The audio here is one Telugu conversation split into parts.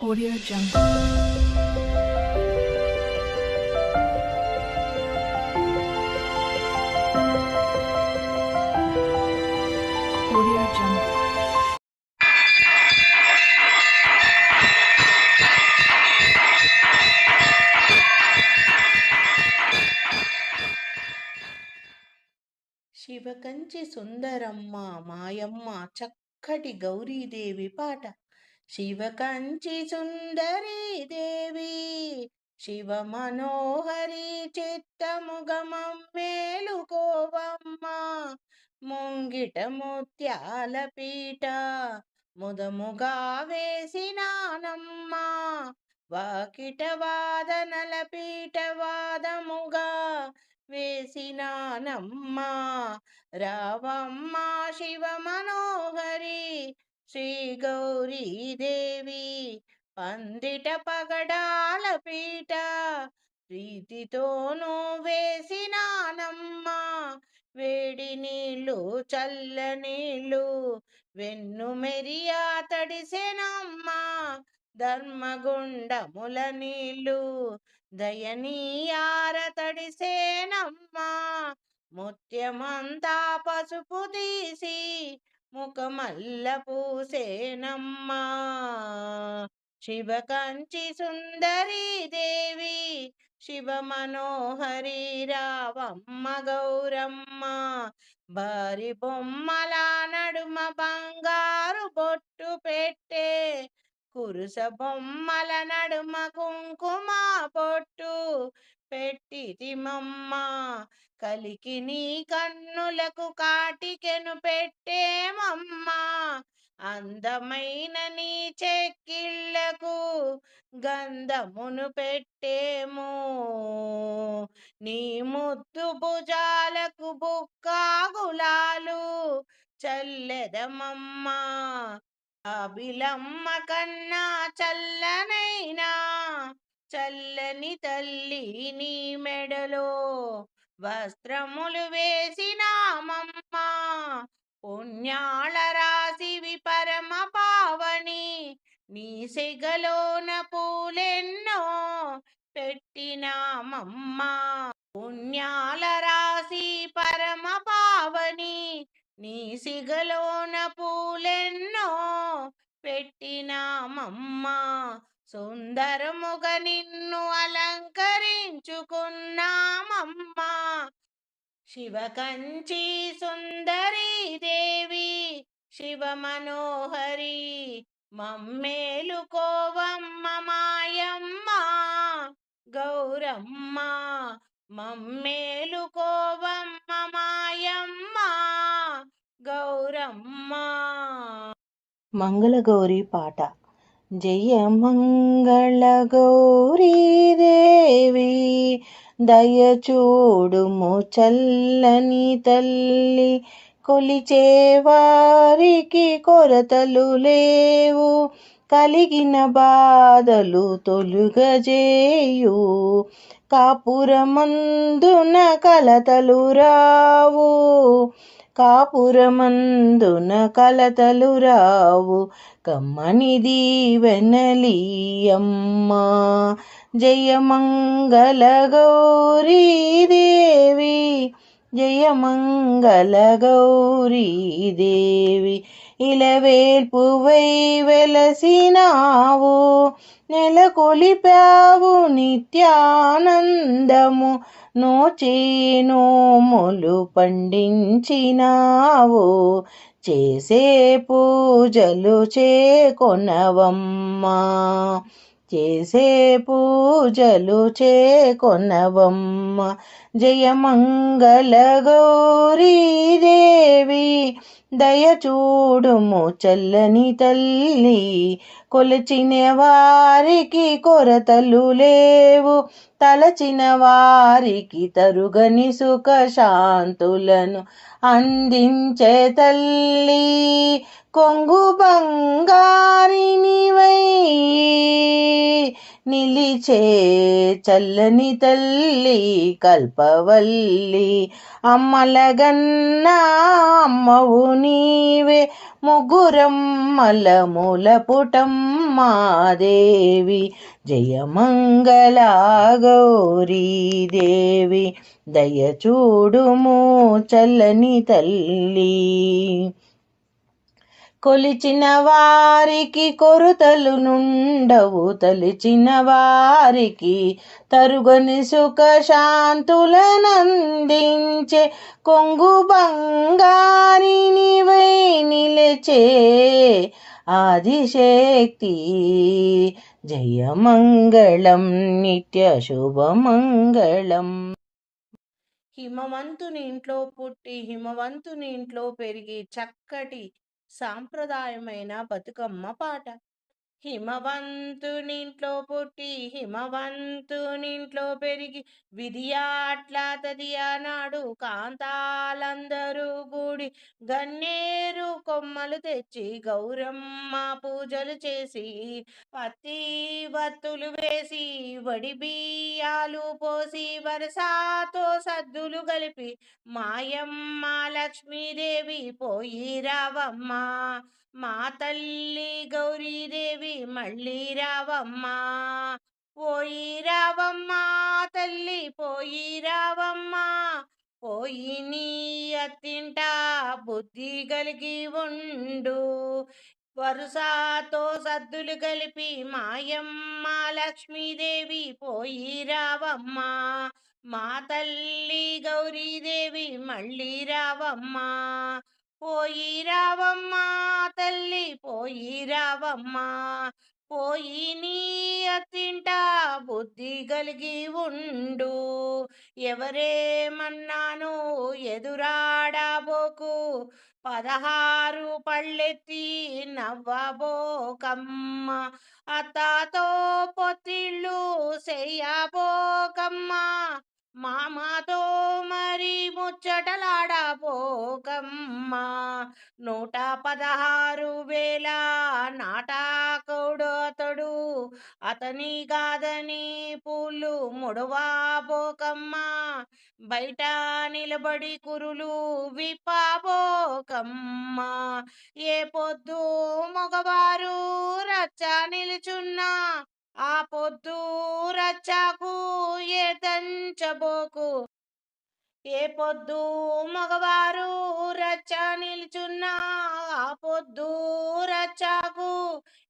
Audio Jungle. Audio Jungle. Shivakanchi Sundaramma మాయమ్మ చక్కటి గౌరీదేవి పాట శివకంచి సుందరీదేవి శివ మనోహరి చిత్తముగమం మేలుకోవమ్మ ముంగిట ముత్యాల పీట ముదముగా వేసినానమ్మ వాకిట వాదనల పీట వాదముగా వేసినానమ్మా రావమ్మ శివ మనోహరి శ్రీ గౌరీదేవి పందిట పగడాల పీట ప్రీతితోనూ వేసినానమ్మా. వేడి నీళ్ళు చల్ల నీళ్ళు వెన్ను మెరియా తడిసెనమ్మా. ధర్మగుండముల నీళ్ళు దయనీయార తడిసేనమ్మా. ముత్యమంతా పసుపు తీసి ముఖమల్ల పూసేనమ్మా శివకాంచి సుందరీ దేవి శివ మనోహరి రావమ్మ గౌరమ్మ. బారి బొమ్మల నడుమ బంగారు బొట్టు పెట్టే కురుస బొమ్మల నడుమ కుంకుమ బొట్టు. పెట్టితిమమ్మ. కలికి నీ కన్నులకు కాటికెను పెట్టేమమ్మా. అందమైన నీ చెక్కిళ్ళకు గంధమును పెట్టేము. నీ ముద్దు భుజాలకు బుక్కాగులాలు చల్లెదమమ్మా అభిలమ్మ కన్నా చల్లనైనా చల్లని తల్లి నీ మెడలో వస్త్రములు వేసినామమ్మా పుణ్యాళ రాశివి పరమ పావని నీ సిగలోన పూలెన్నో పెట్టినామమ్మా పుణ్యాల రాశి పరమ పావని నీ సిగలోన పూలెన్నో పెట్టినామమ్మా సుందరముగ నిన్ను అలంకరించుకున్నామమ్మా. శివకంచి సుందరీ దేవి శివ మనోహరి మమ్మేలుకోవమ్మ మాయమ్మ గౌరమ్మ మమ్మేలుకోవమ్మ మాయమ్మ గౌరమ్మ. మంగళగౌరి పాట. జయ మంగళ గౌరీ దేవి దయచూడుము చల్లని తల్లి కొలిచే వారికి కొరతలు లేవు కలిగిన బాధలు తొలుగజేయు కాపురమందున కలతలు రావు. కాపురమందున కలతలు రావు కమ్మనిది దీవెనలీయమ్మా జయమంగళ గౌరీ దేవి. జయ గౌరీ దేవి ఇలవేల్పువై వెలసినావు నెలకొలిపావు నిత్యానందము నోచి నోములు పండించినావు చేసే పూజలు చేకొనవమ్మా. చేసే పూజలు చేకొనవమ్మ. జయమంగళ గౌరీ దేవి దయ చూడుము చల్లని తల్లి కొలచిన వారికి కొరతలు లేవు. తలచిన వారికి తరుగని సుఖ శాంతులను అందించే తల్లి కొంగు బంగారినివై నిలిచే చల్లని తల్లి కల్పవల్లి అమ్మలగన్న అమ్మవు నీవే ముగ్గురమ్మల మూల పుటమ్మాదేవి జయమంగళ గౌరీదేవి దయచూడుము చల్లని తల్లి. కొలిచిన వారికి కొరుతలు నుండవు తలిచిన వారికి తరుగని సుఖ శాంతులనందించే కొంగు బంగారినివై నిలచే నిలిచే ఆదిశక్తి. జయమంగళం నిత్య శుభమంగళం. హిమవంతుని ఇంట్లో పుట్టి హిమవంతుని ఇంట్లో పెరిగి చక్కటి సాంప్రదాయమైన బతుకమ్మ పాట. హిమవంతునింట్లో పుట్టి హిమవంతునింట్లో పెరిగి విధియాట్ల తదియానాడు కాంతాలందరూ కూడి గన్నేరు కొమ్మలు తెచ్చి గౌరమ్మ పూజలు చేసి పత్తి వత్తులు వేసి వడి బియ్యాలు పోసి వరసాతో సద్దులు కలిపి మాయమ్మ లక్ష్మీదేవి పోయి రావమ్మ. మా తల్లి గౌరీదేవి మళ్ళీ రావమ్మా పోయి రావమ్మా తల్లి పోయి రావమ్మా పోయి నీ అత్తింట బుద్ధి కలిగి ఉండు. వరుసతో సద్దులు కలిపి మాయమ్మ లక్ష్మీదేవి పోయి రావమ్మా మా తల్లి గౌరీదేవి మళ్ళీ రావమ్మా. పోయి రావమ్మా తల్లి పోయి రావమ్మా. పోయి నీ అత్తింట బుద్ధి కలిగి ఉండు. ఎవరేమన్నాను ఎదురాడబోకు. పదహారు పళ్ళెత్తి నవ్వబోకమ్మ. అత్తాతో పొత్తిళ్ళు చెయ్యబోకమ్మ. మామతో మరి ముచ్చటలాడపోకమ్మా నూట పదహారు వేల నాటాకుడతడు అతని కాదని పూలు ముడవాబోకమ్మా. బయట నిలబడి కురులు విప్పాబోకమ్మా. ఏ పొద్దు మగవారు రచ్చ నిలుచున్నా. ఆ పొద్దు రచ్చకు ఏ తంచబోకు. ఏ పొద్దు మగవారు రచ్చ నిల్చున్నా ఆ పొద్దు రచ్చకు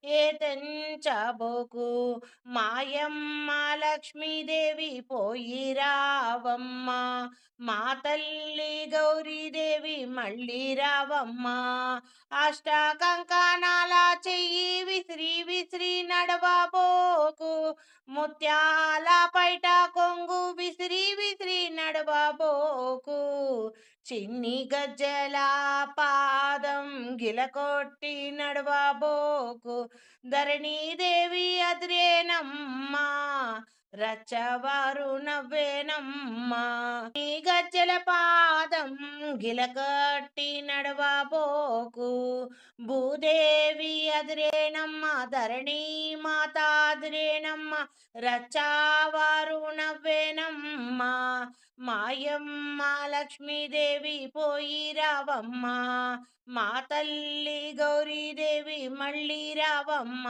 ఏతంచబోకు మాయమ్మ లక్ష్మీదేవి పోయి రావమ్మ. మా తల్లి గౌరీదేవి మళ్ళీ రావమ్మ. అష్ట కంకణాల చెయ్యి విసిరి విసిరి నడవబోకు. ముత్యాల పైట కొంగు విసిరి చిన్ని గజ్జల పాదం గిలకొట్టి నడవబోకు ధరణీదేవి అదిరేనమ్మా రచ్చవారు నవ్వేనమ్మా. నీ గజ్జల పాదం గిలకట్టి నడవబోకు భూదేవి అదిరేనమ్మ ధరణి మాత అదిరేనమ్మ రచ్చావారు నవ్వేనమ్మ. మాయమ్మ లక్ష్మీదేవి పోయి రావమ్మ. మా తల్లి గౌరీదేవి మళ్ళీ రావమ్మ.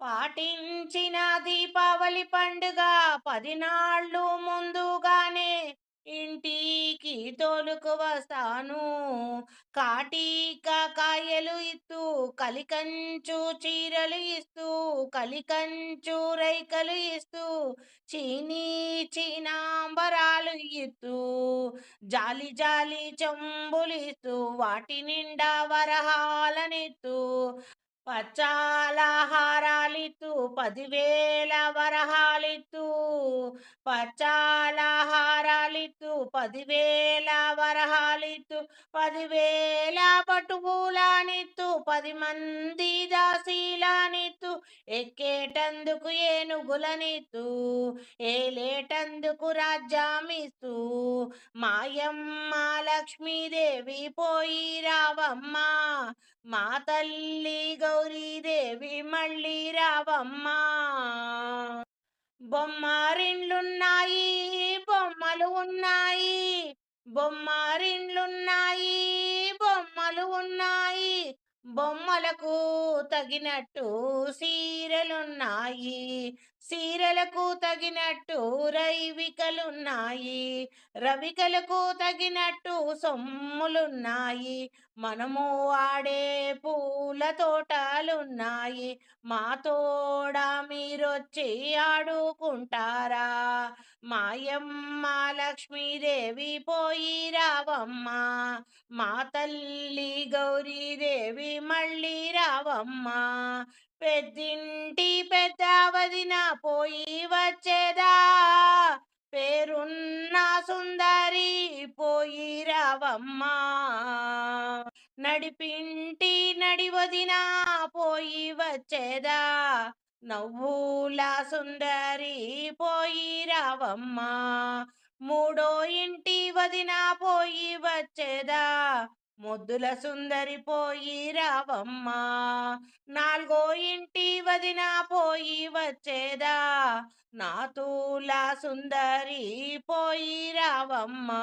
పాటించిన దీపావళి పండుగ పదినాళ్ళు ముందుగానే ఇంటి తోలుకు వస్తాను కాటీక కాయలు ఇస్తూ కలికంచు చీరలు ఇస్తూ కలికంచు రైకలు ఇస్తూ చీనీ చీనాంబరాలు ఇస్తూ జాలి జాలి చెంబులు ఇస్తూ వాటి నిండా వరహాలనిస్తూ పచ్చాలహారాలిత్తు పదివేల వరహాలిత్తు పచ్చా పదివేల వరహాలిత్తు పదివేల పట్టుపూలానిత్తు పది మంది దాసీలానిత్తు ఎక్కేటందుకు ఏనుగులనిత్తు ఏలేటందుకు రాజ్యామిస్తూ. మాయమ్మ లక్ష్మీదేవి పోయి రావమ్మ మా తల్లి గౌరీదేవి మళ్ళీ రావమ్మా. బొమ్మారిండ్లున్నాయి బొమ్మలు ఉన్నాయి. బొమ్మారిండ్లున్నాయి బొమ్మలు ఉన్నాయి. బొమ్మలకు తగినట్టు సీరలున్నాయి. సీరలకు తగినట్టు రైవికలున్నాయి రవికలకు తగినట్టు సొమ్ములున్నాయి. మనము ఆడే పూల తోటలున్నాయి. మా తోడ మీరొచ్చి ఆడుకుంటారా? మాయమ్మ లక్ష్మీదేవి పోయి రావమ్మ. మా తల్లి గౌరీదేవి మళ్ళీ రావమ్మ. పెద్దింటి పెద్ద వదిన పోయి వచ్చేదా? పేరున్న సుందరి పోయి రావమ్మా. నడిపింటి నడివదిన పోయి వచ్చేదా? నవ్వుల సుందరి పోయి రావమ్మా. మూడో ఇంటి వదిన పోయి వచ్చేదా? ముద్దుల సుందరి పోయి రావమ్మా. వదిన పోయి వచ్చేదా? నాతూల సుందరి పోయి రావమ్మా.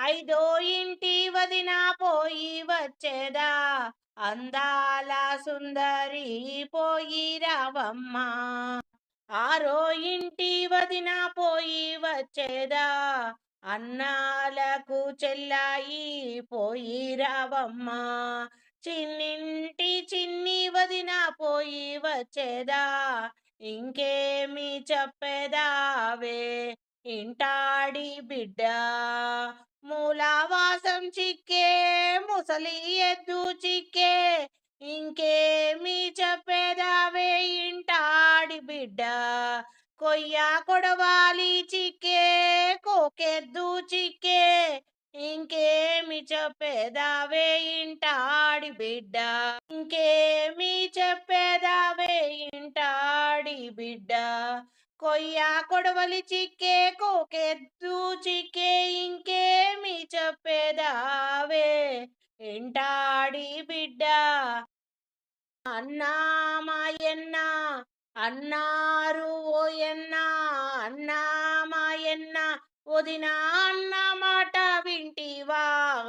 ఐదో ఇంటి వదిన పోయి వచ్చేదా? అందాల సుందరి పోయి రావమ్మా. ఆరో ఇంటి వదిన పోయి వచ్చేదా? అన్నాలకు చెల్లాయి పోయి రావమ్మా. చిన్నింటి చిన్ని వదిన పోయి వచ్చేదా? ఇంకేమి చెప్పేదావే? ఇంటాడి బిడ్డ మూలావాసం చిక్కే ముసలి ఎద్దు చిక్కే ఇంకేమి చెప్పేదావే? ఇంటాడి బిడ్డ కొయ్య కొడవాలి చిక్కే కోకెద్దు చిక్కే. ఇంకేమి చెప్పేదావే ఇంటాడి బిడ్డ. ఇంకేమి చెప్పేదావే ఇంటాడి బిడ్డ. కొయ్య కొడవలి చిక్కే కోకెద్దు చిక్కే ఇంకేమి చెప్పేదావే ఇంటాడి బిడ్డ. అన్నా మాయన్న అన్నారు ఓయన్న అన్నా వదినా అన్న మాట వింటివా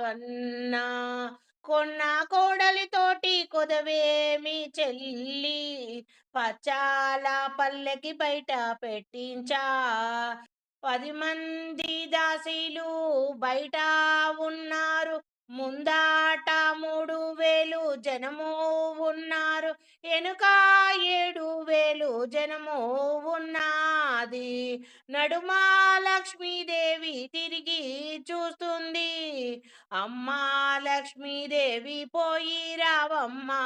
అన్నా? కొన్న కోడలితోటి కొదవేమి చెల్లి? పచ్చాల పల్లెకి బయట పెట్టించా? పది మంది దాసీలు బయట ఉన్నారు. ముందాట మూడు వేలు జనము వెనుక ఏడు వేలు జనము ఉన్నది. నడుమా లక్ష్మీదేవి తిరిగి చూస్తుంది. అమ్మా లక్ష్మీదేవి పోయి రావమ్మా.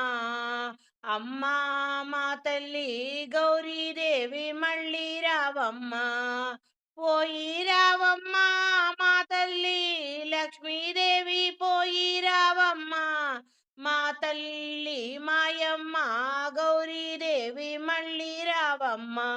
అమ్మా మా తల్లి గౌరీదేవి మళ్ళీ రావమ్మా. పోయి తల్లి మాయమ్మ గౌరీదేవి మళ్ళీ రావమ్మా.